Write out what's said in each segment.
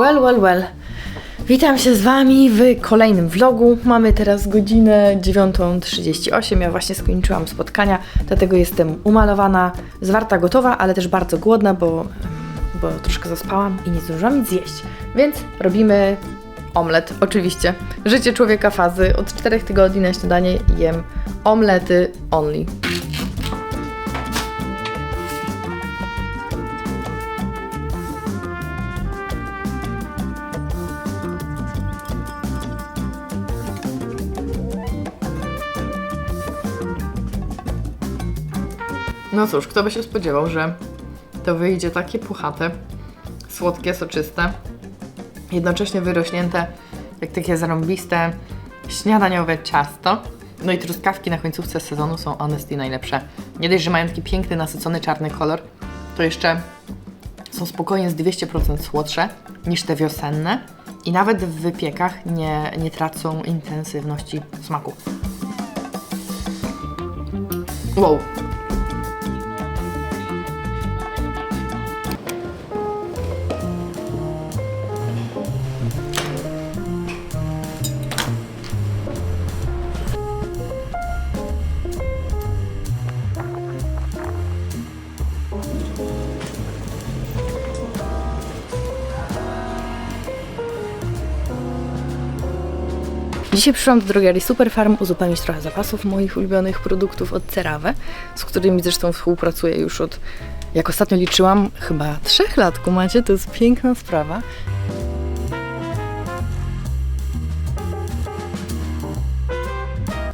Well, well, well. Witam się z Wami w kolejnym vlogu. Mamy teraz godzinę 9.38. Ja właśnie skończyłam spotkania, dlatego jestem umalowana, zwarta, gotowa, ale też bardzo głodna, bo, bo troszkę zaspałam i nie zdążyłam nic zjeść. Więc robimy omlet, oczywiście. Życie człowieka fazy. Od 4 tygodni na śniadanie jem omlety only. No cóż, kto by się spodziewał, że to wyjdzie takie puchate, słodkie, soczyste, jednocześnie wyrośnięte jak takie zarąbiste śniadaniowe ciasto. No i truskawki na końcówce sezonu są honestly najlepsze. Nie dość, że mają taki piękny, nasycony czarny kolor, to jeszcze są spokojnie z 200% słodsze niż te wiosenne i nawet w wypiekach nie, nie tracą intensywności smaku. Wow, Dzisiaj przyszłam do drogerii Superfarm uzupełnić trochę zapasów moich ulubionych produktów od Cerave, z którymi zresztą współpracuję już od, jak ostatnio liczyłam, chyba trzech lat, kumacie, to jest piękna sprawa.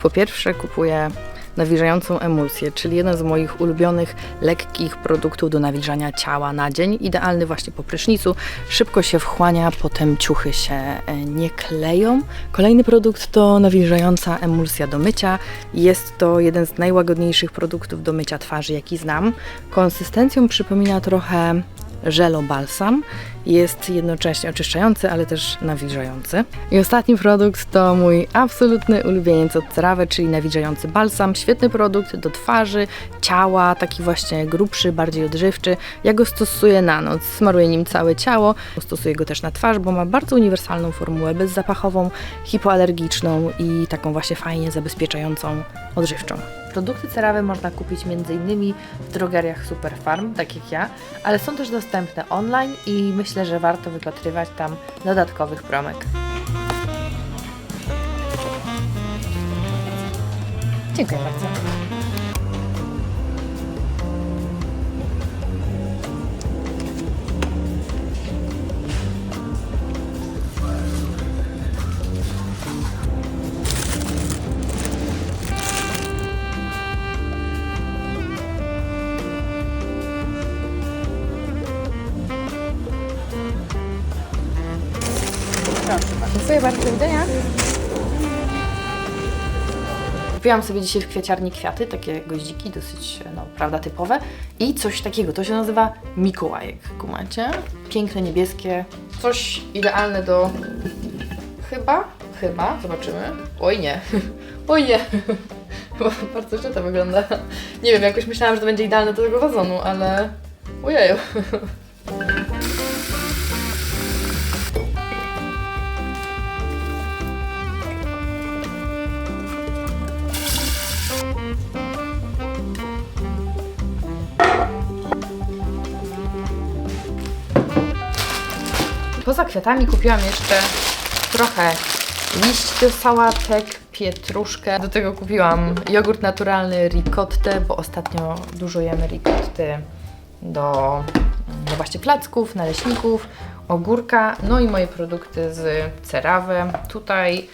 Po pierwsze kupuję nawilżającą emulsję, czyli jeden z moich ulubionych lekkich produktów do nawilżania ciała na dzień. Idealny właśnie po prysznicu, szybko się wchłania, potem ciuchy się e, nie kleją. Kolejny produkt to nawilżająca emulsja do mycia. Jest to jeden z najłagodniejszych produktów do mycia twarzy, jaki znam. Konsystencją przypomina trochę żelo balsam. Jest jednocześnie oczyszczający, ale też nawilżający. I ostatni produkt to mój absolutny ulubieniec od Cerave, czyli nawilżający balsam. Świetny produkt do twarzy, ciała, taki właśnie grubszy, bardziej odżywczy. Ja go stosuję na noc, smaruję nim całe ciało. Stosuję go też na twarz, bo ma bardzo uniwersalną formułę, bezzapachową, hipoalergiczną i taką właśnie fajnie zabezpieczającą, odżywczą. Produkty Cerave można kupić m.in. w drogeriach Superfarm, tak jak ja, ale są też dostępne online i myślę, że warto wypatrywać tam dodatkowych promek. Dziękuję bardzo. Bardzo, do widzenia. Kupiłam sobie dzisiaj w kwieciarni kwiaty, takie goździki, dosyć, no, prawda, typowe. I coś takiego, to się nazywa Mikołajek, kumacie? Piękne, niebieskie, coś idealne do... Chyba, chyba, zobaczymy. Oj nie, oj nie. Bardzo źle to wygląda. Nie wiem, jakoś myślałam, że to będzie idealne do tego wazonu, ale... Ojeju. kwiatami kupiłam jeszcze trochę liści do sałatek, pietruszkę. Do tego kupiłam jogurt naturalny ricottę, bo ostatnio dużo jemy ricotty do, do właśnie placków, naleśników, ogórka, no i moje produkty z Cerave. Tutaj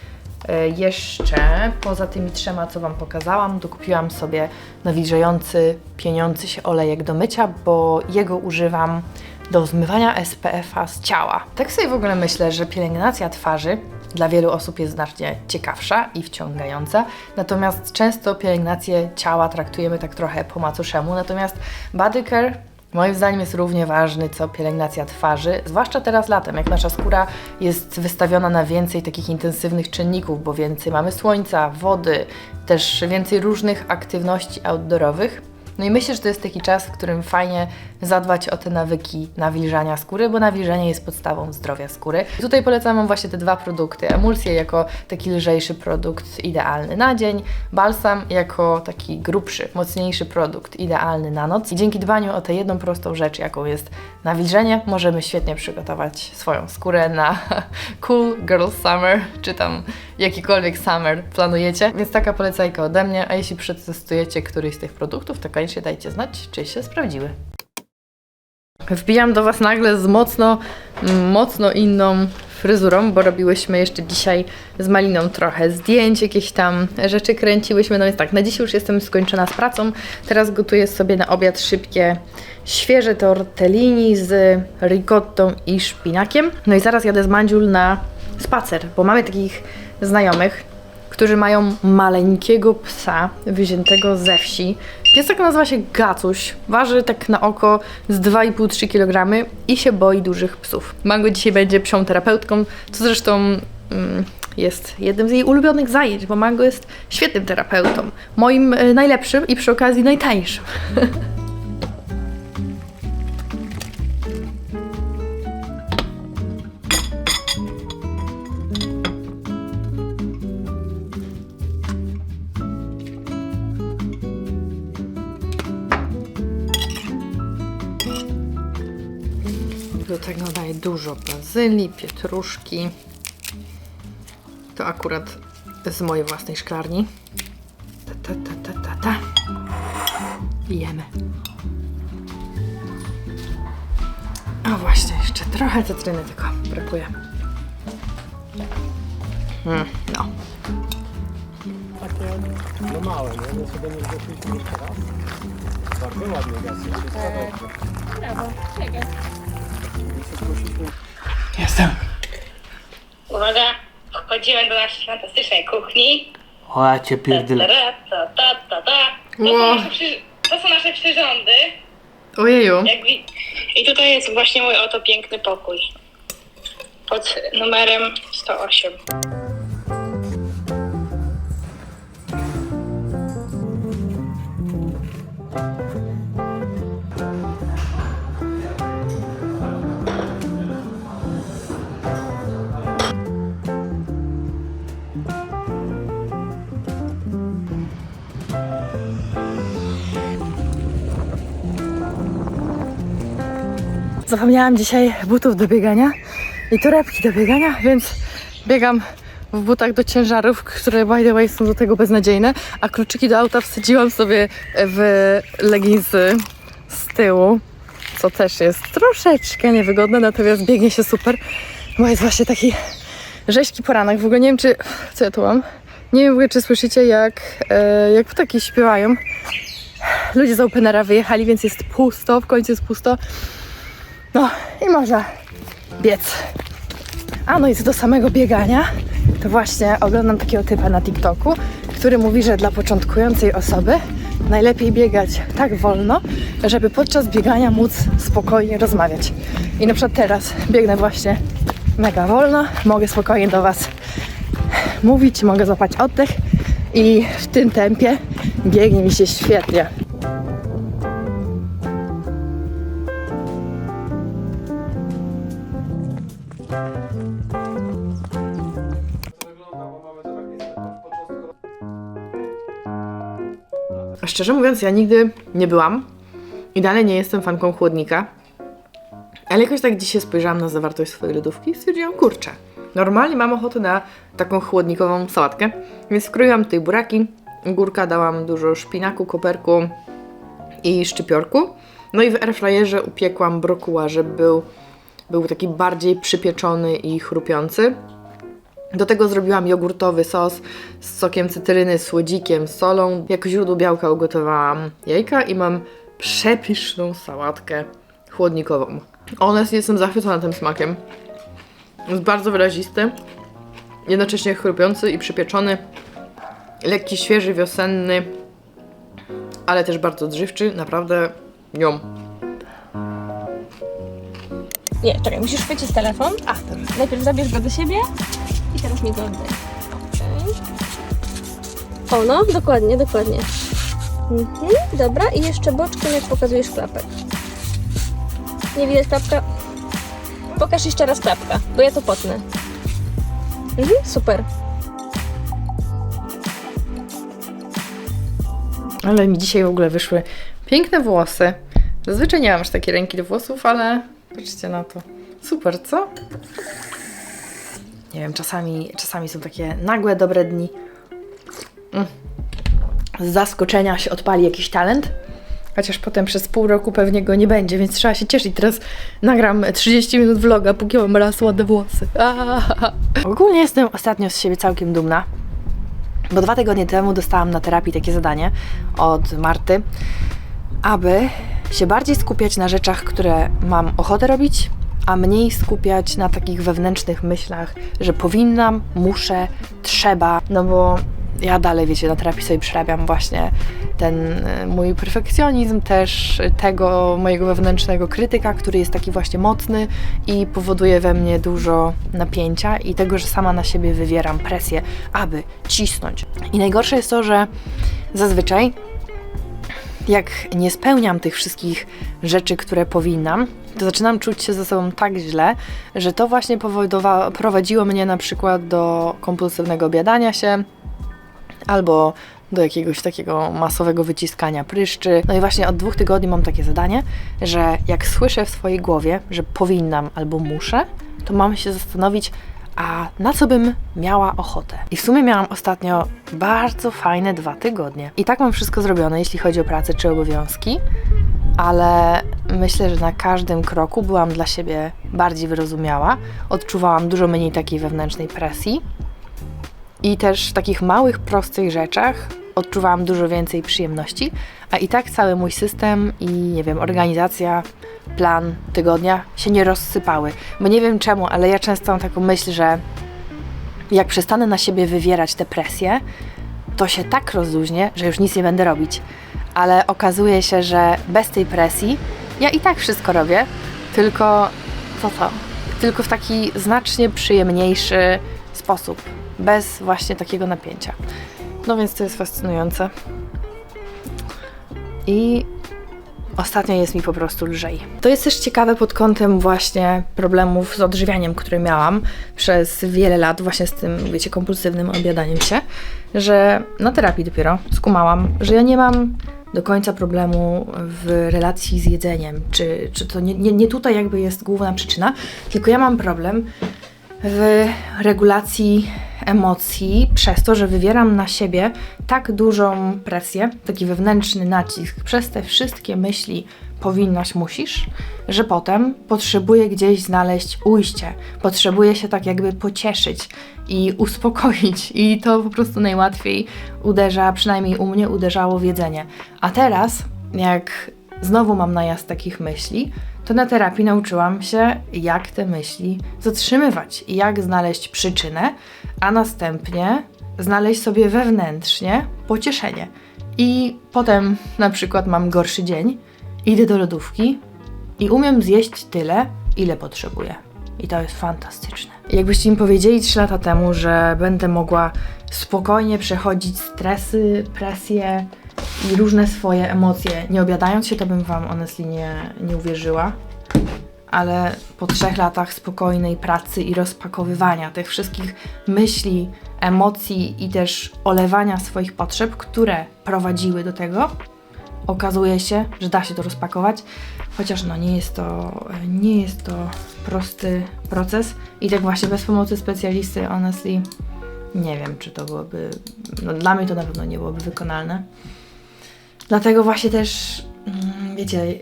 e, jeszcze poza tymi trzema, co Wam pokazałam, dokupiłam sobie nawilżający, pieniący się olejek do mycia, bo jego używam do zmywania SPF-a z ciała. Tak sobie w ogóle myślę, że pielęgnacja twarzy dla wielu osób jest znacznie ciekawsza i wciągająca, natomiast często pielęgnację ciała traktujemy tak trochę po macoszemu, natomiast body care Moim zdaniem jest równie ważny co pielęgnacja twarzy, zwłaszcza teraz latem, jak nasza skóra jest wystawiona na więcej takich intensywnych czynników, bo więcej mamy słońca, wody, też więcej różnych aktywności outdoorowych No i myślę, że to jest taki czas, w którym fajnie zadbać o te nawyki nawilżania skóry, bo nawilżanie jest podstawą zdrowia skóry. I tutaj polecam Wam właśnie te dwa produkty. Emulsję jako taki lżejszy produkt idealny na dzień, balsam jako taki grubszy, mocniejszy produkt idealny na noc. I dzięki dbaniu o tę jedną prostą rzecz, jaką jest nawilżenie, możemy świetnie przygotować swoją skórę na cool girl summer, czy tam jakikolwiek summer planujecie. Więc taka polecajka ode mnie, a jeśli przetestujecie któryś z tych produktów, to dajcie znać, czy się sprawdziły. Wbijam do Was nagle z mocno, mocno inną fryzurą, bo robiłyśmy jeszcze dzisiaj z Maliną trochę zdjęć, jakieś tam rzeczy kręciłyśmy. No więc tak, na dzisiaj już jestem skończona z pracą. Teraz gotuję sobie na obiad szybkie, świeże tortellini z ricottą i szpinakiem. No i zaraz jadę z Mandziul na spacer, bo mamy takich znajomych, którzy mają maleńkiego psa wziętego ze wsi. Piesek nazywa się Gacuś, waży tak na oko z 2,5-3 kg i się boi dużych psów. Mango dzisiaj będzie psią terapeutką, co zresztą mm, jest jednym z jej ulubionych zajęć, bo Mango jest świetnym terapeutą. Moim y, najlepszym i przy okazji najtańszym. Do tego daję dużo bazylii, pietruszki. To akurat z mojej własnej szklarni. Ta, ta, ta, ta, ta, ta. I jemy. A właśnie, jeszcze trochę cytryny tylko brakuje. Mm, no. takie no małe, nie? My sobie nie weszliśmy jeszcze raz. Bardzo ładnie gasy, wszystko dobrze. Brawo, czekaj. Jestem. Uwaga, wchodzimy do naszej fantastycznej kuchni. O, ja cię Ta, pierdolę. ta, ta, ta, ta. To, Wow. są nasze przy... to są nasze przyrządy. Ojeju. Jak wi... I tutaj jest właśnie mój oto piękny pokój. Pod numerem 108. Zapomniałam dzisiaj butów do biegania i torebki do biegania, więc biegam w butach do ciężarów, które by the way są do tego beznadziejne, a kluczyki do auta wsadziłam sobie w leginsy z tyłu, co też jest troszeczkę niewygodne, natomiast biegnie się super, bo jest właśnie taki rzeźki poranek. W ogóle nie wiem, czy... co ja tu mam? Nie wiem w ogóle, czy słyszycie, jak, e, jak ptaki śpiewają. Ludzie z Openera wyjechali, więc jest pusto, w końcu jest pusto. No i można biec. A no i co do samego biegania, to właśnie oglądam takiego typa na TikToku, który mówi, że dla początkującej osoby najlepiej biegać tak wolno, żeby podczas biegania móc spokojnie rozmawiać. I na przykład teraz biegnę właśnie mega wolno, mogę spokojnie do Was mówić, mogę złapać oddech i w tym tempie biegnie mi się świetnie. Szczerze mówiąc, ja nigdy nie byłam i dalej nie jestem fanką chłodnika. Ale jakoś tak dzisiaj spojrzałam na zawartość swojej lodówki i stwierdziłam, kurczę, normalnie mam ochotę na taką chłodnikową sałatkę, więc wkroiłam tutaj buraki, górka dałam dużo szpinaku, koperku i szczypiorku. No i w airfryerze upiekłam brokuła, żeby był, był taki bardziej przypieczony i chrupiący. Do tego zrobiłam jogurtowy sos z sokiem cytryny, słodzikiem, solą. Jako źródło białka ugotowałam jajka i mam przepyszną sałatkę chłodnikową. Honestnie jestem zachwycona tym smakiem. Jest bardzo wyrazisty, jednocześnie chrupiący i przypieczony. Lekki, świeży, wiosenny, ale też bardzo odżywczy. Naprawdę nią. Nie, czekaj, musisz chwycić telefon. A, Najpierw zabierz go do siebie i teraz mi go oddaj. Okej. O, no, dokładnie, dokładnie. Mhm, dobra, i jeszcze boczkiem, jak pokazujesz klapek. Nie widać klapka? Pokaż jeszcze raz klapka, bo ja to potnę. Mhm, super. Ale mi dzisiaj w ogóle wyszły piękne włosy. Zazwyczaj nie mam aż takiej ręki do włosów, ale patrzcie na to. Super, co? Nie wiem, czasami, czasami są takie nagłe, dobre dni. Mm. Z zaskoczenia się odpali jakiś talent. Chociaż potem przez pół roku pewnie go nie będzie, więc trzeba się cieszyć. Teraz nagram 30 minut vloga, póki mam raz ładne włosy. Aaaa. Ogólnie jestem ostatnio z siebie całkiem dumna. Bo dwa tygodnie temu dostałam na terapii takie zadanie od Marty, aby się bardziej skupiać na rzeczach, które mam ochotę robić, a mniej skupiać na takich wewnętrznych myślach, że powinnam, muszę, trzeba, no bo ja dalej, wiecie, na terapii sobie przerabiam właśnie ten e, mój perfekcjonizm, też tego mojego wewnętrznego krytyka, który jest taki właśnie mocny i powoduje we mnie dużo napięcia i tego, że sama na siebie wywieram presję, aby cisnąć. I najgorsze jest to, że zazwyczaj jak nie spełniam tych wszystkich rzeczy, które powinnam, to zaczynam czuć się ze sobą tak źle, że to właśnie prowadziło mnie na przykład do kompulsywnego obiadania się albo do jakiegoś takiego masowego wyciskania pryszczy. No i właśnie od dwóch tygodni mam takie zadanie, że jak słyszę w swojej głowie, że powinnam albo muszę, to mam się zastanowić, a na co bym miała ochotę. I w sumie miałam ostatnio bardzo fajne dwa tygodnie. I tak mam wszystko zrobione, jeśli chodzi o pracę czy obowiązki, ale myślę, że na każdym kroku byłam dla siebie bardziej wyrozumiała. Odczuwałam dużo mniej takiej wewnętrznej presji. I też w takich małych, prostych rzeczach odczuwałam dużo więcej przyjemności, a i tak cały mój system i nie wiem, organizacja, plan tygodnia się nie rozsypały. Bo nie wiem czemu, ale ja często mam taką myśl, że jak przestanę na siebie wywierać tę presję, to się tak rozluźnię, że już nic nie będę robić. Ale okazuje się, że bez tej presji ja i tak wszystko robię, tylko co to? Tylko w taki znacznie przyjemniejszy sposób, bez właśnie takiego napięcia. No więc to jest fascynujące. I ostatnio jest mi po prostu lżej. To jest też ciekawe pod kątem właśnie problemów z odżywianiem, które miałam przez wiele lat właśnie z tym, wiecie, kompulsywnym obiadaniem się, że na terapii dopiero skumałam, że ja nie mam do końca problemu w relacji z jedzeniem, czy, czy to nie, nie, nie tutaj jakby jest główna przyczyna, tylko ja mam problem w regulacji emocji przez to, że wywieram na siebie tak dużą presję, taki wewnętrzny nacisk. Przez te wszystkie myśli powinnaś, musisz, że potem potrzebuję gdzieś znaleźć ujście, potrzebuję się tak jakby pocieszyć i uspokoić. I to po prostu najłatwiej uderza, przynajmniej u mnie uderzało w jedzenie. A teraz, jak znowu mam najazd takich myśli, to na terapii nauczyłam się, jak te myśli zatrzymywać i jak znaleźć przyczynę, a następnie znaleźć sobie wewnętrznie pocieszenie. I potem na przykład mam gorszy dzień, idę do lodówki i umiem zjeść tyle, ile potrzebuję. I to jest fantastyczne. Jakbyście mi powiedzieli 3 lata temu, że będę mogła spokojnie przechodzić stresy, presje i różne swoje emocje, nie obiadając się, to bym Wam honestly nie, nie uwierzyła. Ale po trzech latach spokojnej pracy i rozpakowywania tych wszystkich myśli, emocji i też olewania swoich potrzeb, które prowadziły do tego, okazuje się, że da się to rozpakować, chociaż no nie jest to, nie jest to prosty proces i tak właśnie bez pomocy specjalisty, honestly, nie wiem, czy to byłoby, no dla mnie to na pewno nie byłoby wykonalne. Dlatego właśnie też, mm, wiecie,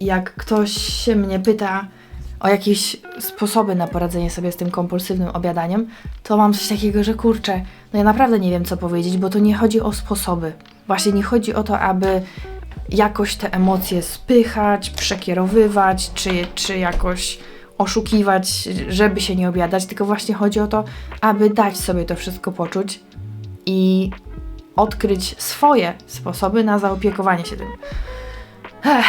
jak ktoś się mnie pyta o jakieś sposoby na poradzenie sobie z tym kompulsywnym obiadaniem, to mam coś takiego, że kurczę, no ja naprawdę nie wiem, co powiedzieć, bo to nie chodzi o sposoby. Właśnie nie chodzi o to, aby jakoś te emocje spychać, przekierowywać, czy, czy jakoś oszukiwać, żeby się nie obiadać, tylko właśnie chodzi o to, aby dać sobie to wszystko poczuć i odkryć swoje sposoby na zaopiekowanie się tym. Ech,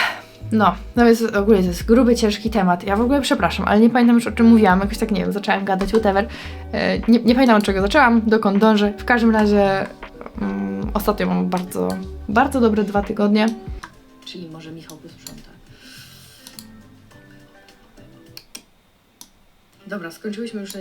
no, no więc ogólnie to jest gruby, ciężki temat. Ja w ogóle przepraszam, ale nie pamiętam już o czym mówiłam. Jakoś tak, nie wiem, zaczęłam gadać, whatever. E, Nie, nie pamiętam od czego zaczęłam, dokąd dążę. W każdym razie mm, ostatnio mam bardzo, bardzo dobre dwa tygodnie. Czyli może Michał posprząta. Dobra, skończyłyśmy już.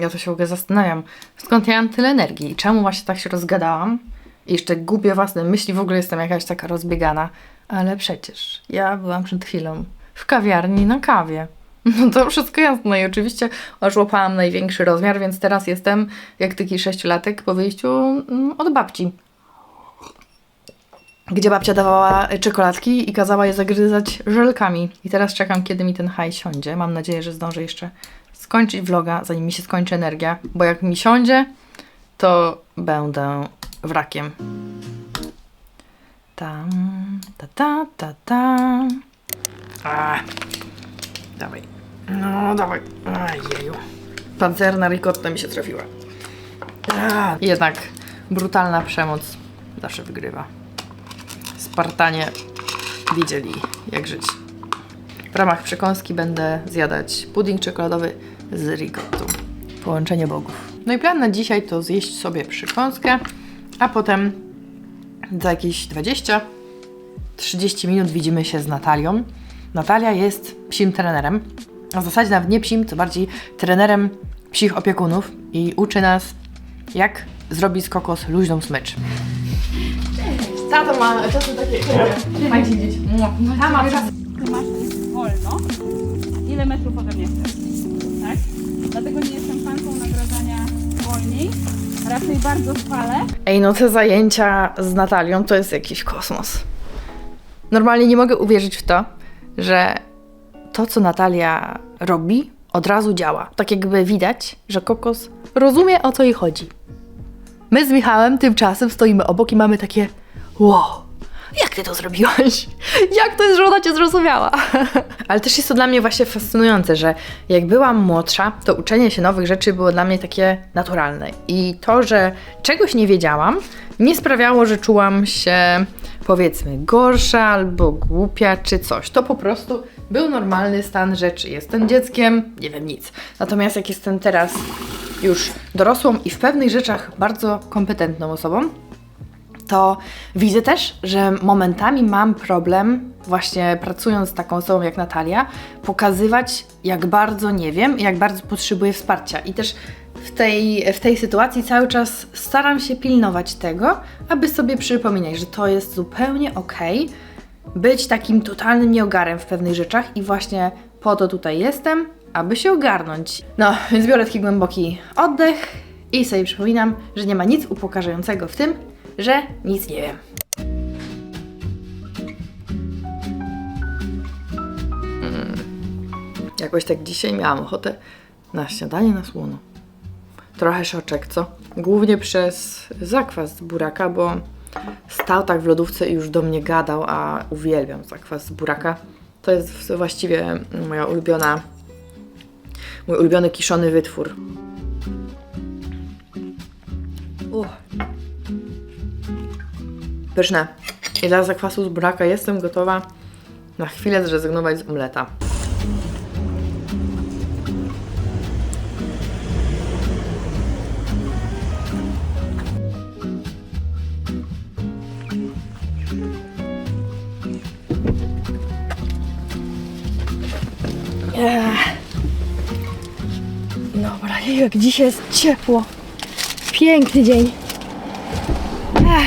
Ja to się w ogóle zastanawiam, skąd ja mam tyle energii i czemu właśnie tak się rozgadałam? I jeszcze gubię własne myśli, w ogóle jestem jakaś taka rozbiegana. Ale przecież ja byłam przed chwilą w kawiarni na kawie. No to wszystko jasne i oczywiście ożłopałam największy rozmiar, więc teraz jestem jak taki sześciolatek po wyjściu mm, od babci. Gdzie babcia dawała czekoladki i kazała je zagryzać żelkami. I teraz czekam, kiedy mi ten haj siądzie. Mam nadzieję, że zdążę jeszcze skończyć vloga, zanim mi się skończy energia, bo jak mi siądzie, to będę wrakiem. Tam, ta, ta, ta, ta. A, dawaj. No, dawaj. Ajeju. Pancerna ricotta mi się trafiła. A, jednak brutalna przemoc zawsze wygrywa. Spartanie widzieli, jak żyć. W ramach przekąski będę zjadać pudding czekoladowy z ricottą. Połączenie bogów. No i plan na dzisiaj to zjeść sobie przekąskę, a potem za jakieś 20-30 minut widzimy się z Natalią. Natalia jest psim trenerem, a w zasadzie nawet nie psim, co bardziej trenerem psich opiekunów i uczy nas, jak zrobić z kokos luźną smycz. Tato ma czasem takie... Trzymajcie dzieci. Ta ma metrów ode mnie chcesz, tak? Dlatego nie jestem fanką nagradzania wolniej, raczej bardzo chwalę. Ej, no te zajęcia z Natalią to jest jakiś kosmos. Normalnie nie mogę uwierzyć w to, że to, co Natalia robi, od razu działa. Tak jakby widać, że kokos rozumie, o co jej chodzi. My z Michałem tymczasem stoimy obok i mamy takie wow, jak ty to zrobiłaś? Jak to jest, że ona cię zrozumiała? Ale też jest to dla mnie właśnie fascynujące, że jak byłam młodsza, to uczenie się nowych rzeczy było dla mnie takie naturalne. I to, że czegoś nie wiedziałam, nie sprawiało, że czułam się powiedzmy gorsza albo głupia czy coś. To po prostu był normalny stan rzeczy. Jestem dzieckiem, nie wiem nic. Natomiast jak jestem teraz już dorosłą i w pewnych rzeczach bardzo kompetentną osobą, to widzę też, że momentami mam problem, właśnie pracując z taką osobą jak Natalia, pokazywać, jak bardzo nie wiem jak bardzo potrzebuję wsparcia. I też w tej, w tej sytuacji cały czas staram się pilnować tego, aby sobie przypominać, że to jest zupełnie okej być takim totalnym nieogarem w pewnych rzeczach i właśnie po to tutaj jestem, aby się ogarnąć. No, więc biorę taki głęboki oddech i sobie przypominam, że nie ma nic upokarzającego w tym, że nic nie wiem. Mm. Jakoś tak dzisiaj miałam ochotę na śniadanie na słono. Trochę szoczek, co? Głównie przez zakwas z buraka, bo stał tak w lodówce i już do mnie gadał, a uwielbiam zakwas z buraka. To jest właściwie moja ulubiona, mój ulubiony kiszony wytwór. Pyszne. I dla zakwasu z buraka jestem gotowa na chwilę zrezygnować z omleta. Dobra, jak dzisiaj jest ciepło. Piękny dzień.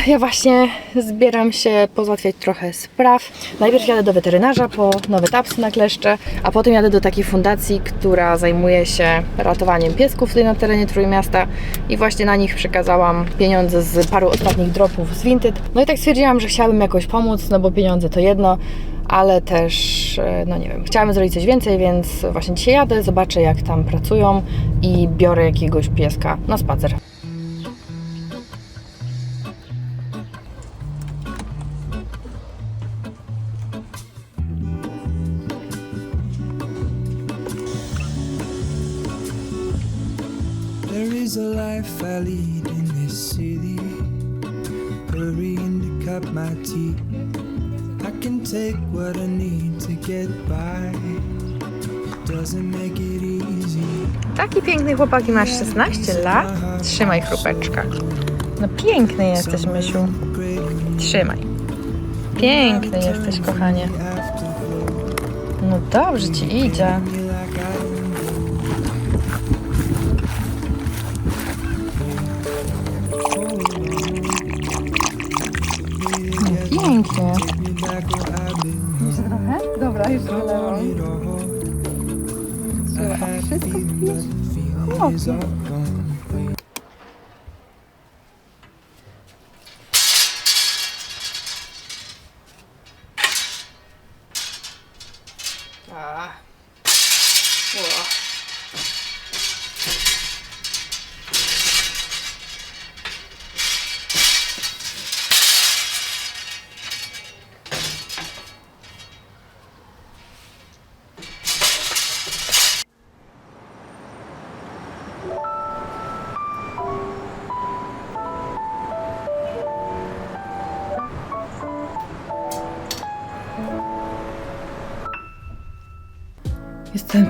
Ja właśnie zbieram się pozałatwiać trochę spraw. Najpierw jadę do weterynarza po nowe tapsy na kleszcze, a potem jadę do takiej fundacji, która zajmuje się ratowaniem piesków tutaj na terenie Trójmiasta i właśnie na nich przekazałam pieniądze z paru ostatnich dropów z Vinted. No i tak stwierdziłam, że chciałabym jakoś pomóc, no bo pieniądze to jedno, ale też, e, no nie wiem, chciałabym zrobić coś więcej, więc właśnie dzisiaj jadę, zobaczę jak tam pracują i biorę jakiegoś pieska na spacer. Can take what I need to get by. doesn't make it easy. Taki piękny chłopak i masz 16 lat? Trzymaj chrupeczka. No piękny jesteś, Mysiu. Trzymaj. Piękny jesteś, kochanie. No dobrze ci idzie. Dobra, już wylewam. Wszystko pijesz? Chłopie. A.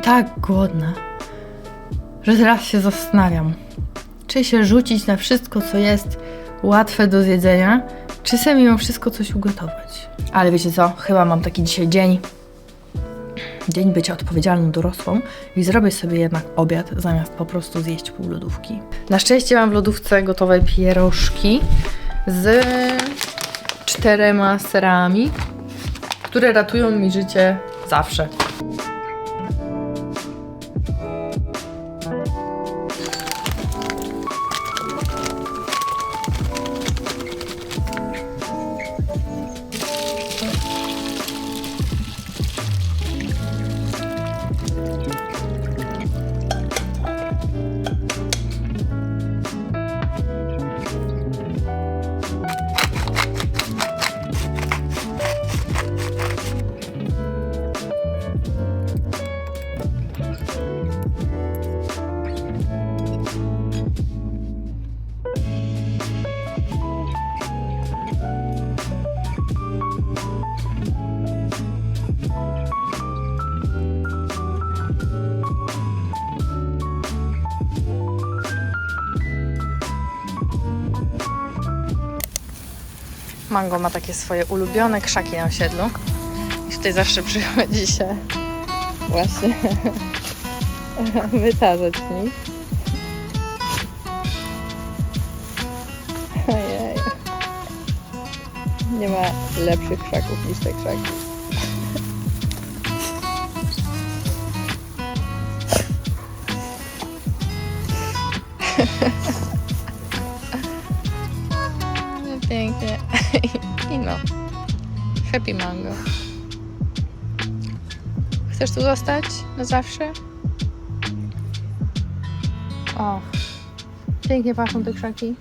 tak głodna, że teraz się zastanawiam, czy się rzucić na wszystko, co jest łatwe do zjedzenia, czy sobie mimo wszystko coś ugotować. Ale wiecie co? Chyba mam taki dzisiaj dzień. Dzień bycia odpowiedzialną dorosłą i zrobię sobie jednak obiad, zamiast po prostu zjeść pół lodówki. Na szczęście mam w lodówce gotowe pierożki z czterema serami, które ratują mi życie zawsze. Mango ma takie swoje ulubione krzaki na osiedlu. I tutaj zawsze przychodzi się właśnie wytarzać nich. Ojej. Nie ma lepszych krzaków niż te krzaki. Happy mango. Chcesz tu zostać na zawsze? O. Pięknie pachną te krzaki.